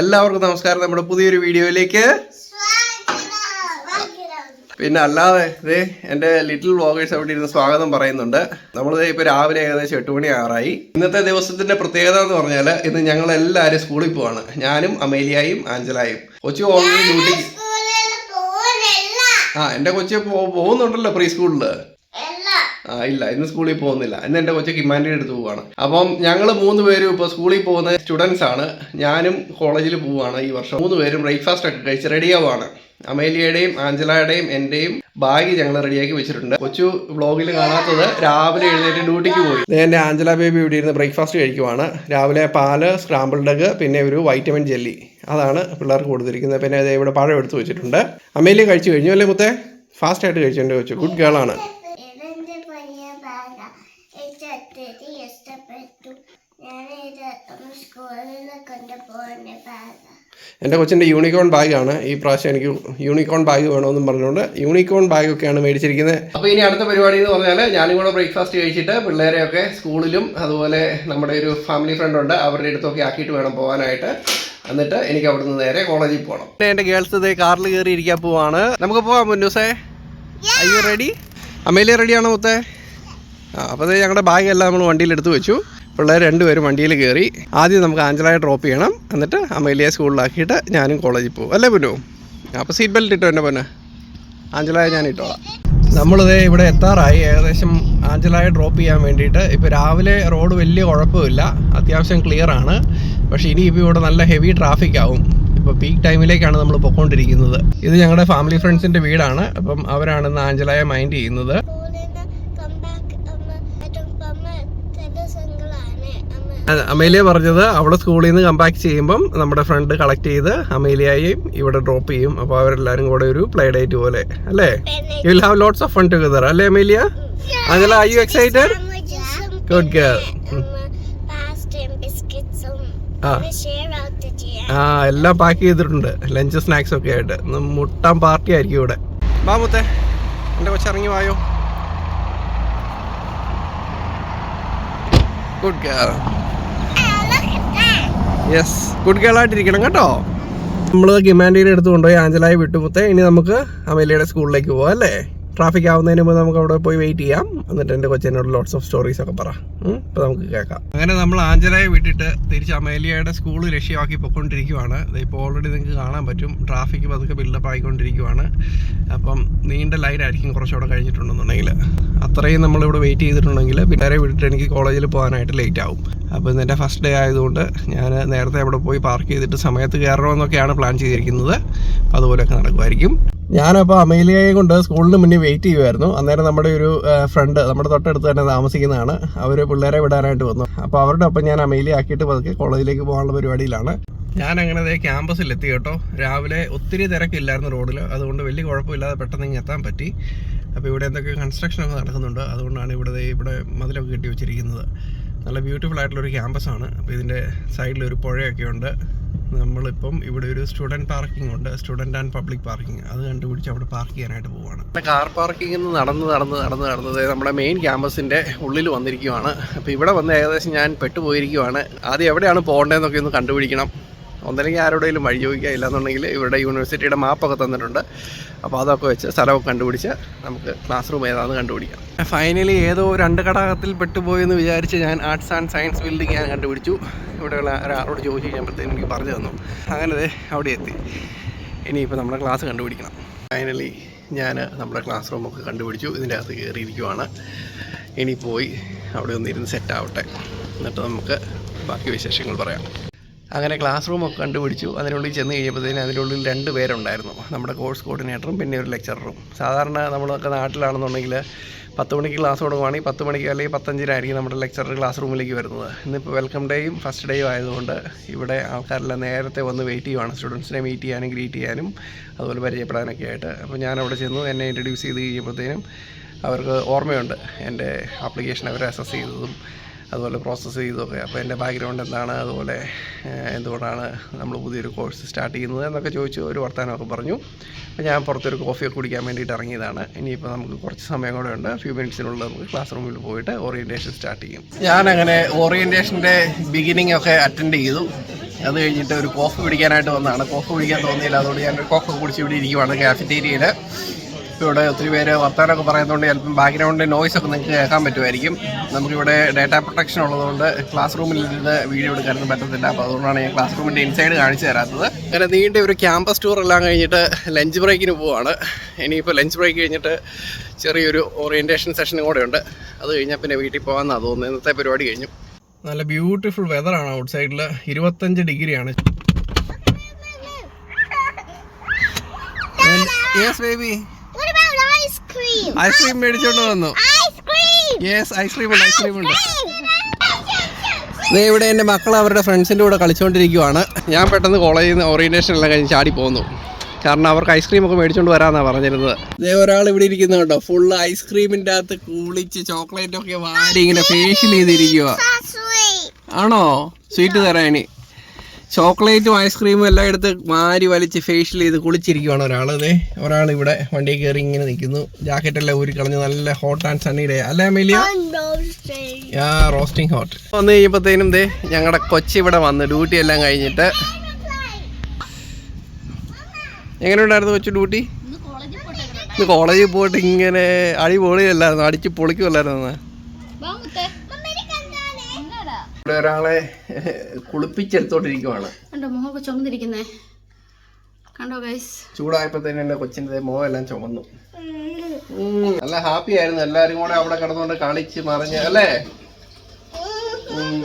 എല്ലാവർക്കും നമസ്കാരം. നമ്മുടെ പുതിയൊരു വീഡിയോയിലേക്ക് പിന്നെ അല്ലാതെ ഇത് എന്റെ ലിറ്റിൽ വ്ളോഗേഴ്സ് അവിടെ ഇരുന്ന് സ്വാഗതം പറയുന്നുണ്ട്. നമ്മളിത് ഇപ്പോൾ രാവിലെ ഏകദേശം എട്ട് മണി ആറായി. ഇന്നത്തെ ദിവസത്തിന്റെ പ്രത്യേകത എന്ന് പറഞ്ഞാൽ ഇന്ന് ഞങ്ങൾ എല്ലാവരും സ്കൂളിൽ പോവാണ്. ഞാനും അമേലിയായും ആഞ്ചലായും. കൊച്ചു ഓൾറെഡി ഡ്യൂട്ടിക്ക് ആ എന്റെ കൊച്ചു പോകുന്നുണ്ടല്ലോ പ്രീ സ്കൂളിൽ ഇല്ല ഇന്ന് സ്കൂളിൽ പോകുന്നില്ല. ഇന്ന് എന്റെ കൊച്ചു ഹിമാന്റെ അടുത്ത് പോവാണ്. അപ്പം ഞങ്ങൾ മൂന്ന് പേരും ഇപ്പോൾ സ്കൂളിൽ പോകുന്ന സ്റ്റുഡൻസ് ആണ്. ഞാനും കോളേജിൽ പോവാണ് ഈ വർഷം. മൂന്ന് പേരും ബ്രേക്ക്ഫാസ്റ്റ് ഒക്കെ കഴിച്ച് റെഡിയാവാണ് അമേലിയയുടെയും ആഞ്ചലയുടെയും എന്റെയും ബാഗ് ഞങ്ങൾ റെഡിയാക്കി വെച്ചിട്ടുണ്ട്. കൊച്ചു വ്ളോഗിൽ കാണാത്തത് രാവിലെ എഴുന്നേറ്റ് ഡ്യൂട്ടിക്ക് പോയി. എന്റെ ആഞ്ചല ബേബി ഇവിടെ ഇരുന്ന് ബ്രേക്ക്ഫാസ്റ്റ് കഴിക്കുവാണ്. രാവിലെ പാൽ സ്ക്രാമ്പിൾഡ് എഗ് പിന്നെ ഒരു വൈറ്റമിൻ ജെല്ലി അതാണ് പിള്ളേർക്ക് കൊടുത്തിരിക്കുന്നത്. പിന്നെ ഇവിടെ പഴം എടുത്ത് വെച്ചിട്ടുണ്ട്. അമേലിയ കഴിച്ചു കഴിഞ്ഞു അല്ലേ മുത്തേ? ഫാസ്റ്റായിട്ട് കഴിച്ചു എന്റെ കൊച്ചു. ഗുഡ് ഗേൾ ആണ് ഇതെന്റെ പയ്യ ബാഗ ഇത് ഒത്തിരി ഇഷ്ടപ്പെട്ടു ഞാൻ ഇത് സ്കൂളിൽ കൊണ്ടുപോകുന്ന ബാഗ എന്റെ കൊച്ചിന്റെ യൂണിക്കോൺ ബാഗാണ്. ഈ പ്രാവശ്യം എനിക്ക് യൂണിക്കോൺ ബാഗ് വേണമെന്നും പറഞ്ഞുകൊണ്ട് യൂണിക്കോൺ ബാഗൊക്കെയാണ് മേടിച്ചിരിക്കുന്നത്. അപ്പോൾ ഇനി അടുത്ത പരിപാടി എന്ന് പറഞ്ഞാൽ ഞാനും കൂടെ ബ്രേക്ക്ഫാസ്റ്റ് കഴിച്ചിട്ട് പിള്ളേരെയൊക്കെ സ്കൂളിലും അതുപോലെ നമ്മുടെ ഒരു ഫാമിലി ഫ്രണ്ട് ഉണ്ട് അവരുടെ അടുത്തൊക്കെ ആക്കിയിട്ട് വേണം പോകാനായിട്ട്. എന്നിട്ട് എനിക്ക് അവിടുന്ന് നേരെ കോളേജിൽ പോകണം. എന്റെ ഗേൾസ് ഇതേ കാറിൽ കയറി ഇരിക്കാൻ പോവാണ്. നമുക്ക് പോകാം മുന്നൂസേ. അയ്യോ റെഡി അമ്മയിലെ റെഡിയാണോ മുത്തേ? ആ അപ്പോൾ ദേ ഞങ്ങളുടെ ബാഗെല്ലാം നമ്മൾ വണ്ടിയിൽ എടുത്തു വെച്ചു. പിള്ളേർ രണ്ടുപേരും വണ്ടിയിൽ കയറി ആദ്യം നമുക്ക് ആഞ്ചലായ ഡ്രോപ്പ് ചെയ്യണം. എന്നിട്ട് അമേലിയെ സ്കൂളിലാക്കിയിട്ട് ഞാനും കോളേജിൽ പോകും. അല്ലേ പൊന്നു? അപ്പോൾ സീറ്റ് ബെൽറ്റ് ഇട്ടോ എന്റെ പൊന്നെ? ആഞ്ചലായ ഞാൻ ഇട്ടോളാം. നമ്മളിത് ഇവിടെ എത്താറായി. ഏകദേശം ആഞ്ചലായ ഡ്രോപ്പ് ചെയ്യാൻ വേണ്ടിയിട്ട് ഇപ്പോൾ രാവിലെ റോഡ് വലിയ കുഴപ്പമില്ല. അത്യാവശ്യം ക്ലിയർ ആണ്. പക്ഷേ ഇനിയിപ്പോൾ ഇവിടെ നല്ല ഹെവി ട്രാഫിക് ആവും. ഇപ്പോൾ പീക്ക് ടൈമിലേക്കാണ് നമ്മൾ പൊക്കോണ്ടിരിക്കുന്നത് ഇത് ഞങ്ങളുടെ ഫാമിലി ഫ്രണ്ട്സിന്റെ വീടാണ്. അപ്പം അവരാണ് ഇന്ന് ആഞ്ചലായ മൈൻഡ് ചെയ്യുന്നത് സ്കൂളിൽ നിന്ന് കമ്പാക്ക് അമ്മ അതും അമ്മ ചില സംഘങ്ങളാണ് അമ്മ അമേലിയ പറഞ്ഞത് അവളെ സ്കൂളിൽ നിന്ന് കമ്പാക്ക് ചെയ്യുമ്പം നമ്മുടെ ഫ്രണ്ട് കളക്ട് ചെയ്ത് അമേലിയയും ഇവിടെ ഡ്രോപ്പ് ചെയ്യും. അപ്പോൾ അവരെല്ലാരും കൂടെ ഒരു പ്ലേ ഡേറ്റ് പോലെ അല്ലേ? You will have lots of fun together അല്ലേ അമേലിയ? അങ്ങനെ I you excited good girl ആ എല്ലാം പാക്ക് ചെയ്തിട്ടുണ്ട്. ലഞ്ച് സ്നാക്സ് ഒക്കെ ആയിട്ട്. മുട്ടാൻ പാർട്ടി ആയിരിക്കും ഇവിടെ. ബാമുത്തെ എന്റെ എന്റെ കൊച്ചിറങ്ങി വായോ. ഗുഡ് ഗേൾ യെസ് ആയിട്ടിരിക്കണം കേട്ടോ. നമ്മൾ ഗിമാൻഡിയുടെ അടുത്ത് കൊണ്ടുപോയി ആഞ്ചലായി വിട്ടുമുത്തേ ഇനി നമുക്ക് അമേലിയുടെ സ്കൂളിലേക്ക് പോവാം അല്ലേ? ട്രാഫിക് ആവുന്നതിന് മുമ്പ് നമുക്ക് അവിടെ പോയി വെയിറ്റ് ചെയ്യാം. എന്നിട്ട് എന്റെ കൊച്ചിനോട് ലോട്ട്സ് ഓഫ് സ്റ്റോറീസ് ഒക്കെ പറ. അപ്പോൾ നമുക്ക് കേൾക്കാം. അങ്ങനെ നമ്മൾ ആഞ്ചലയെ വിട്ടിട്ട് തിരിച്ച് അമേലിയയുടെ സ്കൂൾ ലക്ഷ്യമാക്കി പൊയ്ക്കൊണ്ടിരിക്കുവാണ്. ഇപ്പോൾ ഓൾറെഡി നിങ്ങൾക്ക് കാണാൻ പറ്റും. ട്രാഫിക് പതുക്കെ ബിൽഡപ്പ് ആയിക്കൊണ്ടിരിക്കുവാണ്. അപ്പം നീണ്ട ലൈൻ ആയിരിക്കും കുറച്ചുകൂടെ കഴിഞ്ഞിട്ടുണ്ടെന്നുണ്ടെങ്കിൽ. അത്രയും നമ്മളിവിടെ വെയിറ്റ് ചെയ്തിട്ടുണ്ടെങ്കിൽ പിന്നെ വിട്ടിട്ട് എനിക്ക് കോളേജിൽ പോകാനായിട്ട് ലേറ്റ് ആവും. അപ്പോൾ ഇന്ന് ഫസ്റ്റ് ഡേ ആയതുകൊണ്ട് ഞാൻ നേരത്തെ അവിടെ പോയി പാർക്ക് ചെയ്തിട്ട് സമയത്ത് കയറണമെന്നൊക്കെയാണ് പ്ലാൻ ചെയ്തിരിക്കുന്നത്. അതുപോലെയൊക്കെ നടക്കുമായിരിക്കും. ഞാനപ്പോൾ അമേലിയയെ കൊണ്ട് സ്കൂളിന് മുന്നിൽ വെയിറ്റ് ചെയ്യുമായിരുന്നു അന്നേരം നമ്മുടെ ഒരു ഫ്രണ്ട് നമ്മുടെ തൊട്ടടുത്ത് തന്നെ താമസിക്കുന്നതാണ്. അവർ പിള്ളേരെ വിടാനായിട്ട് വന്നു. അപ്പോൾ അവരുടെ ഒപ്പം ഞാൻ അമേലിയ ആക്കിയിട്ട് പതുക്കെ കോളേജിലേക്ക് പോകാനുള്ള പരിപാടിയിലാണ്. ഞാൻ അങ്ങനെ അതേ ക്യാമ്പസിൽ എത്തി കേട്ടോ. രാവിലെ ഒത്തിരി തിരക്കില്ലായിരുന്നു റോഡിൽ അതുകൊണ്ട് വലിയ കുഴപ്പമില്ലാതെ പെട്ടെന്ന് ഇങ്ങ് എത്താൻ പറ്റി. അപ്പോൾ ഇവിടെ എന്തൊക്കെ കൺസ്ട്രക്ഷൻ ഒക്കെ നടക്കുന്നുണ്ട്. അതുകൊണ്ടാണ് ഇവിടെ ഇവിടെ മതിലൊക്കെ കെട്ടി വെച്ചിരിക്കുന്നത്. നല്ല ബ്യൂട്ടിഫുൾ ആയിട്ടുള്ളൊരു ക്യാമ്പസാണ് അപ്പോൾ ഇതിന്റെ സൈഡിൽ ഒരു പുഴയൊക്കെ ഉണ്ട് നമ്മളിപ്പം ഇവിടെ ഒരു സ്റ്റുഡന്റ് പാർക്കിംഗ് ഉണ്ട് സ്റ്റുഡന്റ് ആൻഡ് പബ്ലിക് പാർക്കിംഗ്. അത് കണ്ടുപിടിച്ച് അവിടെ പാർക്ക് ചെയ്യാനായിട്ട് പോവുകയാണ് കാർ പാർക്കിംഗ് നിന്ന് നടന്ന് നടന്ന് നടന്ന് നടന്നത് നമ്മുടെ മെയിൻ ക്യാമ്പസിന്റെ ഉള്ളിൽ വന്നിരിക്കുവാണ്. അപ്പോൾ ഇവിടെ വന്ന് ഏകദേശം ഞാൻ പെട്ടുപോയിരിക്കുവാണ്. ആദ്യം എവിടെയാണ് പോകേണ്ടതെന്നൊക്കെ ഒന്ന് കണ്ടുപിടിക്കണം. ഒന്നല്ലെങ്കിൽ ആരോടെങ്കിലും വഴി ചോദിക്കുക ഇല്ലാന്നുണ്ടെങ്കിൽ ഇവിടെ യൂണിവേഴ്സിറ്റിയുടെ മാപ്പൊക്കെ തന്നിട്ടുണ്ട്. അപ്പോൾ അതൊക്കെ വെച്ച് സ്ഥലമൊക്കെ കണ്ടുപിടിച്ച് നമുക്ക് ക്ലാസ് റൂം ഏതാണെന്ന് കണ്ടുപിടിക്കാം. ഫൈനലി ഏതോ രണ്ട് ഘടകത്തിൽ പെട്ടുപോയെന്ന് വിചാരിച്ച് ഞാൻ ആർട്സ് ആൻഡ് സയൻസ് ബിൽഡിംഗ് ഞാൻ കണ്ടുപിടിച്ചു. ഇവിടെയുള്ള ഒരാളോട് ചോദിച്ചു കഴിഞ്ഞപ്പോഴത്തേനും എനിക്ക് പറഞ്ഞു തന്നു. അങ്ങനെ അവിടെ എത്തി. ഇനിയിപ്പോൾ നമ്മുടെ ക്ലാസ് കണ്ടുപിടിക്കണം. ഫൈനലി ഞാൻ നമ്മുടെ ക്ലാസ് റൂമൊക്കെ കണ്ടുപിടിച്ചു. ഇതിന്റെ അകത്ത് കയറിയിരിക്കുവാണ്. ഇനി പോയി അവിടെ ഒന്നിരുന്ന് സെറ്റ് ആവട്ടെ. എന്നിട്ട് നമുക്ക് ബാക്കി വിശേഷങ്ങൾ പറയാം. അങ്ങനെ ക്ലാസ് റൂമൊക്കെ കണ്ടുപിടിച്ചു. അതിനുള്ളിൽ ചെന്ന് കഴിയുമ്പോഴത്തേനും അതിനുള്ളിൽ രണ്ട് പേരുണ്ടായിരുന്നു. നമ്മുടെ കോഴ്സ് കോർഡിനേറ്ററും പിന്നെ ഒരു ലെക്ചററും സാധാരണ നമ്മളൊക്കെ നാട്ടിലാണെന്നുണ്ടെങ്കിൽ പത്ത് മണിക്ക് ക്ലാസ് തുടങ്ങുവാണെങ്കിൽ പത്ത് മണിക്ക് അല്ലെങ്കിൽ പത്തഞ്ചിനായിരിക്കും നമ്മുടെ ലെക്ചറർ ക്ലാസ് റൂമിലേക്ക് വരുന്നത്. ഇന്നിപ്പോൾ വെൽക്കം ഡേയും ഫസ്റ്റ് ഡേയും ആയതുകൊണ്ട് ഇവിടെ ആൾക്കാരെല്ലാം നേരത്തെ വന്ന് വെയിറ്റ് ചെയ്യുവാണ്. സ്റ്റുഡൻസിനെ മീറ്റ് ചെയ്യാനും ഗ്രീറ്റ് ചെയ്യാനും അതുപോലെ പരിചയപ്പെടാനൊക്കെ ആയിട്ട്. അപ്പോൾ ഞാൻ അവിടെ ചെന്നു എന്നെ ഇൻട്രൊഡ്യൂസ് ചെയ്ത് കഴിയുമ്പോഴത്തേനും അവർക്ക് ഓർമ്മയുണ്ട്. എന്റെ ആപ്ലിക്കേഷൻ അവർ അസസ് ചെയ്തതും അതുപോലെ പ്രോസസ്സ് ചെയ്തൊക്കെ. അപ്പോൾ എന്റെ ബാക്ക്ഗ്രൗണ്ട് എന്താണ്? അതുപോലെ എന്തുകൊണ്ടാണ് നമ്മൾ പുതിയൊരു കോഴ്സ് സ്റ്റാർട്ട് ചെയ്യുന്നത്? എന്നൊക്കെ ചോദിച്ചു ഒരു വർത്തമാനമൊക്കെ പറഞ്ഞു. അപ്പോൾ ഞാൻ പുറത്തൊരു കോഫിയൊക്കെ കുടിക്കാൻ വേണ്ടിയിട്ട് ഇറങ്ങിയതാണ്. ഇനിയിപ്പോൾ നമുക്ക് കുറച്ച് സമയം കൂടെ ഉണ്ട്. ഫ്യൂ മിനിറ്റ്സിനുള്ളിൽ നമുക്ക് ക്ലാസ് റൂമിൽ പോയിട്ട് ഓറിയന്റേഷൻ സ്റ്റാർട്ട് ചെയ്യും. ഞാനങ്ങനെ ഓറിയന്റേഷന്റെ ബിഗിനിങ് ഒക്കെ അറ്റൻഡ് ചെയ്തു. അത് കഴിഞ്ഞിട്ട് ഒരു കോഫി കുടിക്കാനായിട്ട് വന്നതാണ്. കോഫി കുടിക്കാൻ തോന്നിയില്ല. അതുകൊണ്ട് ഞാൻ ഒരു കോഫി കുടിച്ച് ഇവിടെ ഇരിക്കുവാണ് കാഫറ്റേരിയയിൽ ഇവിടെ ഒത്തിരി പേര് വർത്തമാനമൊക്കെ പറയുന്നതുകൊണ്ട് ചിലപ്പം ബാക്ക്ഗ്രൗണ്ടിൽ നോയ്സ് ഒക്കെ നിങ്ങൾക്ക് കേൾക്കാൻ പറ്റുമായിരിക്കും. നമുക്കിവിടെ ഡേറ്റ പ്രൊട്ടക്ഷൻ ഉള്ളതുകൊണ്ട് ക്ലാസ് റൂമിൽ ഇരുന്ന് വീഡിയോ എടുക്കാനൊന്നും പറ്റത്തില്ല. അപ്പോൾ അതുകൊണ്ടാണ് ഞാൻ ക്ലാസ് റൂമിന്റെ ഇൻസൈഡ് കാണിച്ചു തരാത്തത്. അങ്ങനെ നീണ്ട ഒരു ക്യാമ്പസ് ടൂർ എല്ലാം കഴിഞ്ഞിട്ട് ലഞ്ച് ബ്രേക്കിന് പോവാണ്. ഇനിയിപ്പോൾ ലഞ്ച് ബ്രേക്ക് കഴിഞ്ഞിട്ട് ചെറിയൊരു ഓറിയന്റേഷൻ സെഷനും കൂടെ ഉണ്ട്. അത് കഴിഞ്ഞാൽ പിന്നെ വീട്ടിൽ പോകാമെന്നാണ് തോന്നുന്നത് ഇന്നത്തെ പരിപാടി കഴിഞ്ഞു. നല്ല ബ്യൂട്ടിഫുൾ വെതറാണ് ഔട്ട് സൈഡിൽ ഇരുപത്തഞ്ച് ഡിഗ്രിയാണ്. Yes baby ice cream. മേടിച്ചോണ്ട് വന്നു! യെസ് ഐസ്ക്രീം ഉണ്ട് ഐസ്ക്രീം ഉണ്ട്. ദേ ഇവിടെ എന്റെ മക്കൾ അവരുടെ ഫ്രണ്ട്സിന്റെ കൂടെ കളിച്ചുകൊണ്ടിരിക്കുവാണ് ഞാൻ പെട്ടെന്ന് കോളേജിൽ നിന്ന് ഓറിയന്റേഷൻ എല്ലാം കഴിഞ്ഞ് ചാടി പോന്നു. കാരണം അവർക്ക് ഐസ്ക്രീം ഒക്കെ മേടിച്ചുകൊണ്ട് വരാമെന്നാണ് പറഞ്ഞിരുന്നത്. ദേ ഒരാൾ ഇവിടെ ഇരിക്കുന്നു കേട്ടോ ഫുള്ള് ഐസ്ക്രീമിന്റെ അകത്ത് കുളിച്ച് ചോക്ലേറ്റ് ഒക്കെ വാരി ഇങ്ങനെ ഫേഷ്യൽ ചെയ്തിരിക്കുക. ആണോ? സ്വീറ്റ് തരാനി ചോക്ലേറ്റും ഐസ്ക്രീമും എല്ലാം എടുത്ത് മാരി വലിച്ച് ഫേഷ്യൽ ചെയ്ത് കുളിച്ചിരിക്കുവാണ് ഒരാൾ അതെ ഒരാൾ ഇവിടെ വണ്ടി കയറി ഇങ്ങനെ നിൽക്കുന്നു. ജാക്കറ്റ് എല്ലാം ഊരി കളഞ്ഞ് നല്ല ഹോട്ട് ആൻഡ് സണ്ണി ഡേ അല്ലേ അമേലിയ? റോസ്റ്റിംഗ് ഹോട്ട് വന്നു കഴിയുമ്പോഴത്തേനും ദേ ഞങ്ങളുടെ കൊച്ചി ഇവിടെ വന്ന് ഡ്യൂട്ടി എല്ലാം കഴിഞ്ഞിട്ട് എങ്ങനെയുണ്ടായിരുന്നു കൊച്ചു ഡ്യൂട്ടി കോളേജിൽ പോയിട്ട് ഇങ്ങനെ അടി പൊളിയല്ലായിരുന്നു അടിച്ച് പൊളിക്കുമല്ലായിരുന്നു ഇവിടെ ഒരാളെ കുളിപ്പിച്ചെടുത്തോണ്ടിരിക്കുവാണ്. കണ്ടോ മുഖമൊക്കെ ചുമന്നിരിക്കുന്നേ കണ്ടോ ഗൈസ് തന്നെ എന്റെ കൊച്ചിന്റെ മുഖം എല്ലാം ചുമന്നു. നല്ല ഹാപ്പി ആയിരുന്നു. എല്ലാരും കൂടെ അവിടെ കിടന്നുകൊണ്ട് കളിച്ച് മറിഞ്ഞ് അല്ലേ?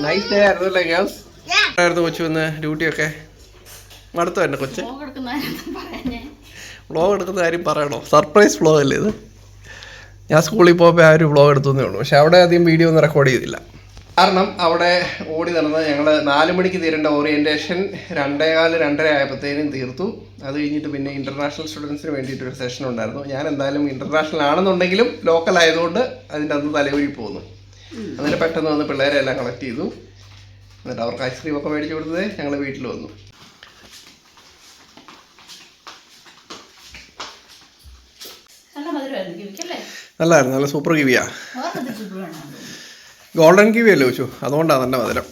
നൈസ് ഡേ ആയിരുന്നു അല്ലേ ഗേൾസ് ആയിരുന്നു കൊച്ചു വന്ന് ഡ്യൂട്ടിയൊക്കെ. മടുത്തു എന്റെ കൊച്ചു? വ്ളോഗ് എടുക്കുന്ന കാര്യം പറയണോ? സർപ്രൈസ് വ്ളോഗ് അല്ലേ ഇത്? ഞാൻ സ്കൂളിൽ പോകുമ്പോൾ ആ ഒരു വ്ളോഗ് എടുത്തേ ഉള്ളൂ. പക്ഷെ അവിടെ അധികം വീഡിയോ ഒന്നും റെക്കോർഡ് ചെയ്തില്ല. കാരണം അവിടെ ഓടി നടന്ന് ഞങ്ങൾ നാല് മണിക്ക് തീരേണ്ട ഓറിയന്റേഷൻ രണ്ടേകാൽ രണ്ടര ആയപ്പോഴത്തേനും തീർത്തു. അത് കഴിഞ്ഞിട്ട് പിന്നെ ഇന്റർനാഷണൽ സ്റ്റുഡൻസിന് വേണ്ടിയിട്ടൊരു സെഷൻ ഉണ്ടായിരുന്നു. ഞാൻ എന്തായാലും ഇന്റർനാഷണൽ ആണെന്നുണ്ടെങ്കിലും ലോക്കൽ ആയതുകൊണ്ട് അതിന്റെ അന്ന് തലവഴി പോന്നു. അങ്ങനെ പെട്ടെന്ന് വന്ന് പിള്ളേരെ എല്ലാം കളക്ട് ചെയ്തു. എന്നിട്ട് അവർക്ക് ഐസ്ക്രീം ഒക്കെ മേടിച്ചു കൊടുത്തത് ഞങ്ങൾ വീട്ടിൽ വന്നു. നല്ലായിരുന്നു. നല്ല സൂപ്പർ കിവിയാ. ഗോൾഡൻ കിവി അല്ലേ വെച്ചു അതുകൊണ്ടാണ് തന്നെ മധുരം.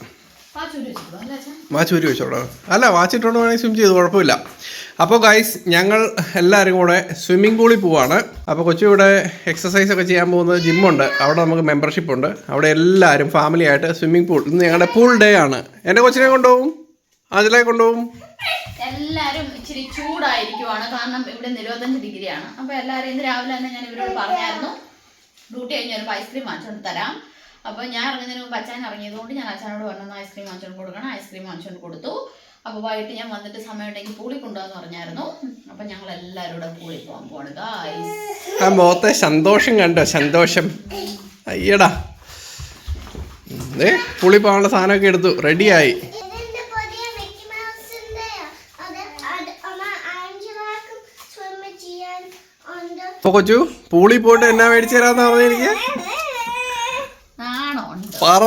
വാച്ചൂരി വെച്ചോ വാച്ച് അല്ല വാച്ചിട്ടോണ്ട് വേണമെങ്കിൽ സ്വിം ചെയ്ത് കുഴപ്പമില്ല. അപ്പോൾ ഗൈസ് ഞങ്ങൾ എല്ലാവരും കൂടെ സ്വിമ്മിംഗ് പൂളിൽ പോവാണ്. അപ്പോൾ കൊച്ചു ഇവിടെ എക്സസൈസ് ഒക്കെ ചെയ്യാൻ പോകുന്നത് ജിമ്മുണ്ട് അവിടെ നമുക്ക് മെമ്പർഷിപ്പ് ഉണ്ട്. അവിടെ എല്ലാവരും ഫാമിലി ആയിട്ട് സ്വിമ്മിംഗ് പൂൾ ഇന്ന് ഞങ്ങളുടെ പൂൾ ഡേ ആണ്. എന്റെ കൊച്ചിനെ കൊണ്ടുപോകും. അതിലെ കൊണ്ടുപോകും. എല്ലാരും ഇച്ചിരി ചൂടായിരിക്കുവാണ്. കാരണം ഇവിടെ ഇരുപത്തഞ്ച് ഡിഗ്രിയാണ് അപ്പൊ എല്ലാരും ഇന്ന് രാവിലെ തന്നെ ഞാൻ ഇവരോട് പറഞ്ഞായിരുന്നു. ഡ്യൂട്ടി കഴിഞ്ഞ് ഒരു ഐസ്ക്രീം വാങ്ങിച്ചു തരാം. അപ്പൊ ഞാൻ ഇറങ്ങുന്നതിന് മുമ്പ് അച്ഛൻ ഇറങ്ങിയതുകൊണ്ട് ഞാൻ അച്ഛനോട് പറഞ്ഞു ഐസ്ക്രീം വാങ്ങിച്ചു കൊടുക്കണം ഐസ്ക്രീം വാങ്ങിച്ചു കൊടുത്തു. അപ്പോൾ വൈകിട്ട് ഞാൻ വന്നിട്ട് സമയം ഉണ്ടെങ്കിൽ പൂളി കൊണ്ടുവന്ന് പറഞ്ഞായിരുന്നു. അപ്പൊ ഞങ്ങൾ എല്ലാവരും കൂടെ പൂളി പോകാൻ പോവാണ് ഗായ്സ് ആ മുഖത്തെ സന്തോഷം കണ്ടോ? സന്തോഷം. അയ്യടാ. പുളി പോകാനുള്ള സാധനമൊക്കെ എടുത്തു. റെഡിയായി. അപ്പോൾ കൊച്ചു പൂളി പോയിട്ട് എന്നാ മേടിച്ചു തരാമെന്ന് പറഞ്ഞു എനിക്ക് ഉണ്ട്. പറ.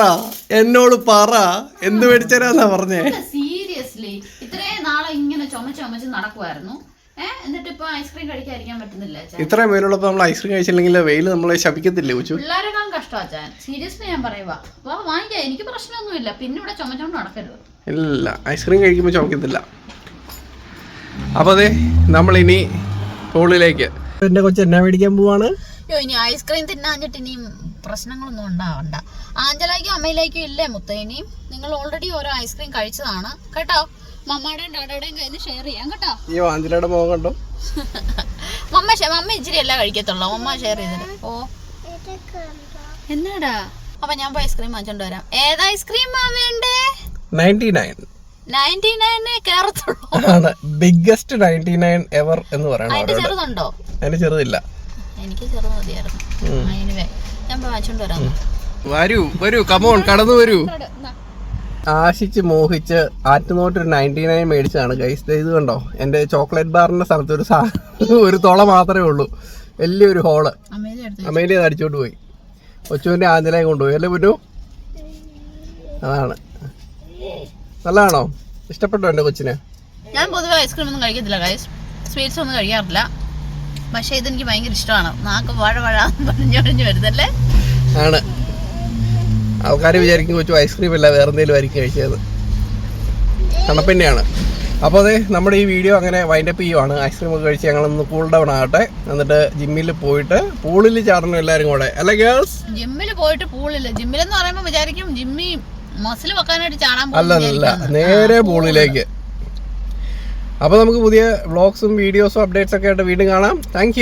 എന്നോട് പറ. എന്ത് മേടിച്ചരാന്നാ പറഞ്ഞേ? സീരിയസ്ലി ഇത്രയും നാളെ ഇങ്ങനെ ചുമച്ച് ചുമച്ച് നടക്കുമായിരുന്നു എന്നിട്ട് ഇപ്പൊ ഐസ്ക്രീം കഴിക്കാതിരിക്കാൻ പറ്റുന്നില്ല ഇത്രയും വെയിലുള്ളപ്പോ നമ്മൾ ഐസ്ക്രീം കഴിച്ചില്ലെങ്കിൽ വെയിൽ നമ്മളെ ശപിക്കത്തില്ലേ അച്ഛൻ സീരിയസ്ലി ഞാൻ പറയുക വാ വാങ്ങിക്കാം. എനിക്ക് പ്രശ്നമൊന്നുമില്ല. പിന്നെ ഇവിടെ ചുമച്ചോണ്ട് നടക്കരുത്. ഇല്ല ഐസ്ക്രീം കഴിക്കുമ്പോൾ ചുമക്കത്തില്ല. അപ്പോൾ അതെ നമ്മൾ ഇനി ടോളിലേക്ക് എന്റെ കൊച്ചു എന്നാ മേടിക്കാൻ പോവാണ്? ഇനി ഐസ്ക്രീം തിന്നാഞ്ഞിട്ട് ഇനിയും പ്രശ്നങ്ങളൊന്നും ഉണ്ടാവണ്ട. ആഞ്ചലായിക്കും അമ്മയിലേക്കും ഇല്ലേ മുത്തേനിയും നിങ്ങൾ ഓൾറെഡി ഓരോ ഐസ്ക്രീം കഴിച്ചതാണ്. കേട്ടോ? മമ്മയുടെയും ഡാഡയുടെയും കയ്യിൽ ഷെയർ ചെയ്യാം കേട്ടോ? ഈ വാഞ്ചലയുടെ മുഖം കണ്ടോ. മമ്മ മമ്മ ഇച്ചിരി അല്ല കഴിക്കത്തുള്ളൂ? മമ്മ ഷെയർ ചെയ്തിട്ട്. ഓ. എന്നാടാ? അപ്പൊ ഞാൻ ഐസ്ക്രീം വാങ്ങിച്ചോണ്ട് വരാം. ഏത് ഐസ്ക്രീമാ വേണ്ടേ? നയന്റി നയൻ നയന്റി നയനെ കേറത്തുള്ളൂ. ആണ്. ബിഗ്ഗസ്റ്റ് നയന്റി നയൻ എവർ എന്ന് പറയണം അതിന്റെ ചെറുതുണ്ടോ? ചെറുതില്ല. എനിക്ക് ചെറുത് മതിയായിരുന്നു. ഞാൻ പോയി വാങ്ങിച്ചോണ്ട് വരാം. വരൂ വരൂ കമോൺ കടന്നു വരൂ. ആശിച്ച് മോഹിച്ച് ആറ്റുനോട്ട് ഒരു നയന്റി നയൻ മേടിച്ചതാണ് ഗൈസ് ഇത് കണ്ടോ? എന്റെ ചോക്ലേറ്റ് ബാറിന്റെ സ്ഥലത്ത് ഒരു ഒരു തുള മാത്രമേ ഉള്ളൂ. വലിയൊരു ഹോൾ അമേലിയത് അടിച്ചോണ്ട് പോയി. കൊച്ചുവിന്റെ ആഞ്ചലയം കൊണ്ടുപോയി. അല്ലേ പുറ്റു അതാണ്. നല്ലതാണോ? ഇഷ്ടപ്പെട്ടോ എന്റെ കൊച്ചിനെ? ഞാൻ പൊതുവെ ഐസ്ക്രീം ഒന്നും കഴിക്കത്തില്ല ഗൈസ് സ്വീറ്റ്സ് ഒന്നും കഴിക്കാറില്ല. പക്ഷേ ഇതെനിക്ക് ഭയങ്കര ഇഷ്ടമാണ്. നാക്ക് വഴ വഴ പറഞ്ഞു വരുന്നല്ലേ? ആണ്. ആൾക്കാർ വിചാരിക്കും കൊച്ചു ഐസ്ക്രീം അല്ല വേറെ എന്തെങ്കിലും ആയിരിക്കും കഴിച്ചത് തണുപ്പിന്റെയാണ് അപ്പോൾ അതെ നമ്മുടെ ഈ വീഡിയോ അങ്ങനെ വൈൻഡപ്പ് ചെയ്യുവാണ്. ഐസ്ക്രീം ഒക്കെ കഴിച്ച് ഞങ്ങളൊന്ന് കൂൾ ഡൗൺ ആകട്ടെ. എന്നിട്ട് ജിമ്മിൽ പോയിട്ട് പൂളിൽ ചാടണം എല്ലാവരും കൂടെ. അല്ലേ ഗേൾസ് ജിമ്മിൽ പോയിട്ട് പൂളിൽ ജിമ്മിൽ എന്ന് പറയുമ്പോൾ വിചാരിക്കും ജിമ്മി മസിൽ വെക്കാനായിട്ട് ചാടാൻ പോകുന്നു അല്ല വിചാരിക്കുമെന്ന്. നേരെ പൂളിലേക്ക് അപ്പോൾ നമുക്ക് പുതിയ വ്ളോഗ്സും വീഡിയോസും അപ്ഡേറ്റ്സ് ഒക്കെ ആയിട്ട് വീണ്ടും കാണാം താങ്ക്.